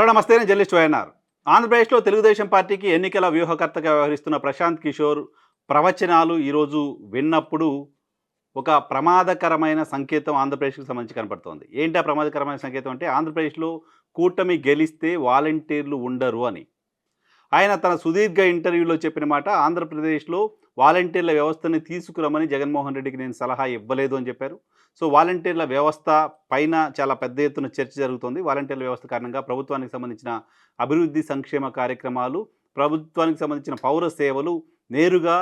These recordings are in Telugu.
హలో నమస్తే నేను జర్నలిస్ట్ వైఎన్ఆర్. ఆంధ్రప్రదేశ్లో తెలుగుదేశం పార్టీకి ఎన్నికల వ్యూహకర్తగా వ్యవహరిస్తున్న ప్రశాంత్ కిషోర్ ప్రవచనాలు ఈరోజు విన్నప్పుడు ఒక ప్రమాదకరమైన సంకేతం ఆంధ్రప్రదేశ్కి సంబంధించి కనపడుతోంది. ఏంటి ఆ ప్రమాదకరమైన సంకేతం అంటే ఆంధ్రప్రదేశ్లో కూటమి గెలిస్తే వాలంటీర్లు ఉండరు అని. ఆయన తన సుదీర్ఘ ఇంటర్వ్యూలో చెప్పిన మాట ఆంధ్రప్రదేశ్లో వాలంటీర్ల వ్యవస్థని తీసుకురమ్మని జగన్మోహన్ రెడ్డికి నేను సలహా ఇవ్వలేదు అని చెప్పారు. సో వాలంటీర్ల వ్యవస్థ పైన చాలా పెద్ద ఎత్తున చర్చ జరుగుతుంది. వాలంటీర్ల వ్యవస్థ కారణంగా ప్రభుత్వానికి సంబంధించిన అభివృద్ధి సంక్షేమ కార్యక్రమాలు ప్రభుత్వానికి సంబంధించిన పౌర సేవలు నేరుగా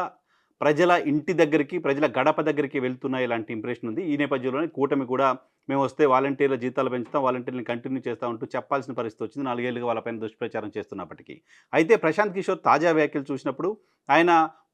ప్రజల ఇంటి దగ్గరికి ప్రజల గడప దగ్గరికి వెళ్తున్నాయి. ఇలాంటి ఇంప్రెషన్ ఉంది. ఈ నేపథ్యంలోనే కూటమి కూడా మేము వస్తే వాలంటీర్ల జీతాలు పెంచుతాం వాలంటీర్ని కంటిన్యూ చేస్తాం అంటూ చెప్పాల్సిన పరిస్థితి వచ్చింది. నాలుగేళ్ళుగా వాళ్ళపైన దుష్ప్రచారం చేస్తున్నప్పటికీ. అయితే ప్రశాంత్ కిషోర్ తాజా వ్యాఖ్యలు చూసినప్పుడు ఆయన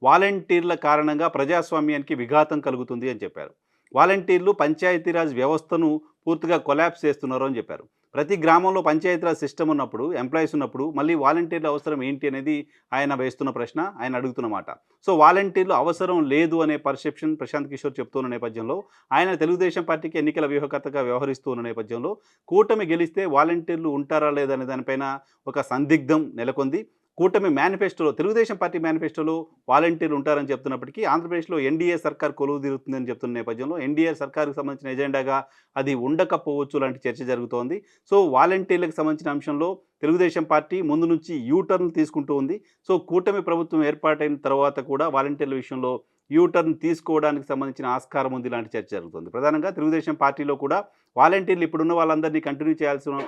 వాలంటీర్ల కారణంగా ప్రజాస్వామ్యానికి విఘాతం కలుగుతుంది అని చెప్పారు. వాలంటీర్లు పంచాయతీరాజ్ వ్యవస్థను పూర్తిగా కొలాప్స్ చేస్తున్నారు అని చెప్పారు. ప్రతి గ్రామంలో పంచాయతీరాజ్ సిస్టమ్ ఉన్నప్పుడు ఎంప్లాయీస్ ఉన్నప్పుడు మళ్ళీ వాలంటీర్ల అవసరం ఏంటి అనేది ఆయన వేస్తున్న ప్రశ్న ఆయన అడుగుతున్నమాట సో వాలంటీర్లు అవసరం లేదు అనే పర్సెప్షన్ ప్రశాంత్ కిషోర్ చెప్తున్న నేపథ్యంలో ఆయన తెలుగుదేశం పార్టీకి ఎన్నికల వ్యూహకర్తగా వ్యవహరిస్తూ ఉన్న నేపథ్యంలో కూటమి గెలిస్తే వాలంటీర్లు ఉంటారా లేదనే దానిపైన ఒక సందిగ్ధం నెలకొంది. కూటమి మేనిఫెస్టోలో తెలుగుదేశం పార్టీ మేనిఫెస్టోలో వాలంటీర్లు ఉంటారని చెప్తున్నప్పటికీ ఆంధ్రప్రదేశ్లో ఎన్డీఏ సర్కార్ కొలువు తీరుతుందని చెప్తున్న నేపథ్యంలో ఎన్డీఏ సర్కార్కి సంబంధించిన ఎజెండాగా అది ఉండకపోవచ్చు లాంటి చర్చ జరుగుతోంది. సో వాలంటీర్లకు సంబంధించిన అంశంలో తెలుగుదేశం పార్టీ ముందు నుంచి యూటర్న్ తీసుకుంటూ ఉంది. సో కూటమి ప్రభుత్వం ఏర్పాటైన తర్వాత కూడా వాలంటీర్ల విషయంలో యూటర్న్ తీసుకోవడానికి సంబంధించిన ఆస్కారం ఉంది లాంటి చర్చ జరుగుతుంది. ప్రధానంగా తెలుగుదేశం పార్టీలో కూడా వాలంటీర్లు ఇప్పుడున్న వాళ్ళందరినీ కంటిన్యూ చేయాల్సిన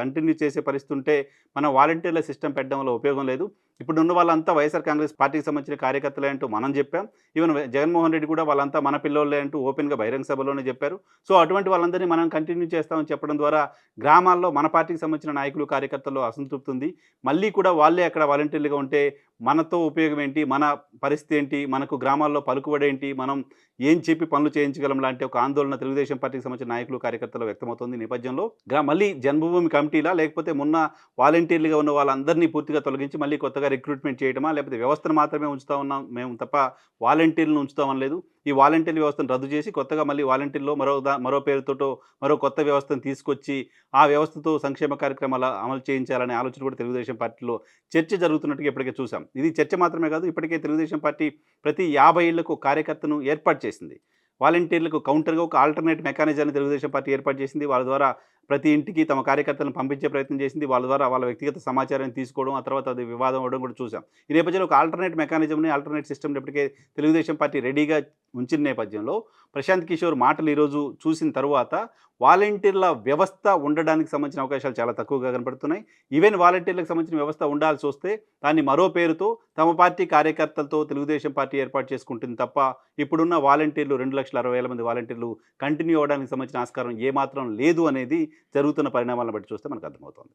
కంటిన్యూ చేసే పరిస్థితి ఉంటే మనం వాలంటీర్ల సిస్టమ్ పెట్టడం వల్ల ఉపయోగం లేదు. ఇప్పుడు ఉన్న వాళ్ళంతా వైఎస్ఆర్ కాంగ్రెస్ పార్టీకి సంబంధించిన కార్యకర్తలే అంటూ మనం చెప్పాం. ఈవెన్ జగన్మోహన్ రెడ్డి కూడా వాళ్ళంతా మన పిల్లోళ్ళే అంటూ ఓపెన్గా బహిరంగ సభలోనే చెప్పారు. సో అటువంటి వాళ్ళందరినీ మనం కంటిన్యూ చేస్తామని చెప్పడం ద్వారా గ్రామాల్లో మన పార్టీకి సంబంధించిన నాయకులు కార్యకర్తలు అసంతృప్తి ఉంది. మళ్ళీ కూడా వాళ్ళే అక్కడ వాలంటీర్లుగా ఉంటే మనతో ఉపయోగం ఏంటి? మన పరిస్థితి ఏంటి? మనకు గ్రామాల్లో పలుకుబడేంటి మనం ఏం చెప్పి పనులు చేయించగలం? లాంటి ఒక ఆందోళన తెలుగుదేశం పార్టీకి సంబంధించిన నాయకులు కార్యకర్తలు వ్యక్తమవుతుంది నేపథ్యంలో. మళ్ళీ జన్మభూమి కమిటీలా? లేకపోతే మొన్న వాలంటీర్లుగా ఉన్న వాళ్ళందరినీ పూర్తిగా తొలగించి మళ్ళీ కొత్తగా రిక్రూట్మెంట్ చేయడమా లేకపోతే వ్యవస్థను మాత్రమే ఉంచుతా ఉన్నాం మేము తప్ప వాలంటీర్లను ఉంచుతామని ఈ వాలంటీర్ వ్యవస్థను రద్దు చేసి కొత్తగా మళ్ళీ వాలంటీర్లో మరో దా మరో పేరుతోటో మరో కొత్త వ్యవస్థను తీసుకొచ్చి ఆ వ్యవస్థతో సంక్షేమ కార్యక్రమాలు అమలు చేయించాలనే ఆలోచన కూడా తెలుగుదేశం పార్టీలో చర్చ జరుగుతున్నట్టుగా ఇప్పటికే చూసాం ఇది చర్చ మాత్రమే కాదు ఇప్పటికే తెలుగుదేశం పార్టీ ప్రతి యాభై ఏళ్ళకు కార్యకర్తను ఏర్పాటు చేసింది. వాలంటీర్లకు కౌంటర్గా ఒక ఆల్టర్నేట్ మెకానిజాన్ని తెలుగుదేశం పార్టీ ఏర్పాటు చేసింది. వాళ్ళ ద్వారా ప్రతి ఇంటికి తమ కార్యకర్తలను పంపించే ప్రయత్నం చేసింది. వాళ్ళ ద్వారా వాళ్ళ వ్యక్తిగత సమాచారాన్ని తీసుకోవడం ఆ తర్వాత అది వివాదం అవ్వడం కూడా చూసాం ఈ నేపథ్యంలో ఒక ఆల్టర్నేట్ మెకానిజంని ఆల్టర్నేట్ సిస్టమ్ ఇప్పటికే తెలుగుదేశం పార్టీ రెడీగా ఉంచిన నేపథ్యంలో ప్రశాంత్ కిషోర్ మాటలు ఈరోజు చూసిన తర్వాత వాలంటీర్ల వ్యవస్థ ఉండడానికి సంబంధించిన అవకాశాలు చాలా తక్కువగా కనపడుతున్నాయి. ఈవెన్ వాలంటీర్లకు సంబంధించిన వ్యవస్థ ఉండాల్సి వస్తే దాన్ని మరో పేరుతో తమ పార్టీ కార్యకర్తలతో తెలుగుదేశం పార్టీ ఏర్పాటు చేసుకుంటుంది తప్ప ఇప్పుడున్న వాలంటీర్లు రెండు లక్షల అరవై వేల మంది వాలంటీర్లు కంటిన్యూ అవ్వడానికి సంబంధించిన ఆస్కారం ఏమాత్రం లేదు అనేది జరుగుతున్న పరిణామాలను బట్టి చూస్తే మనకు అర్థమవుతుంది.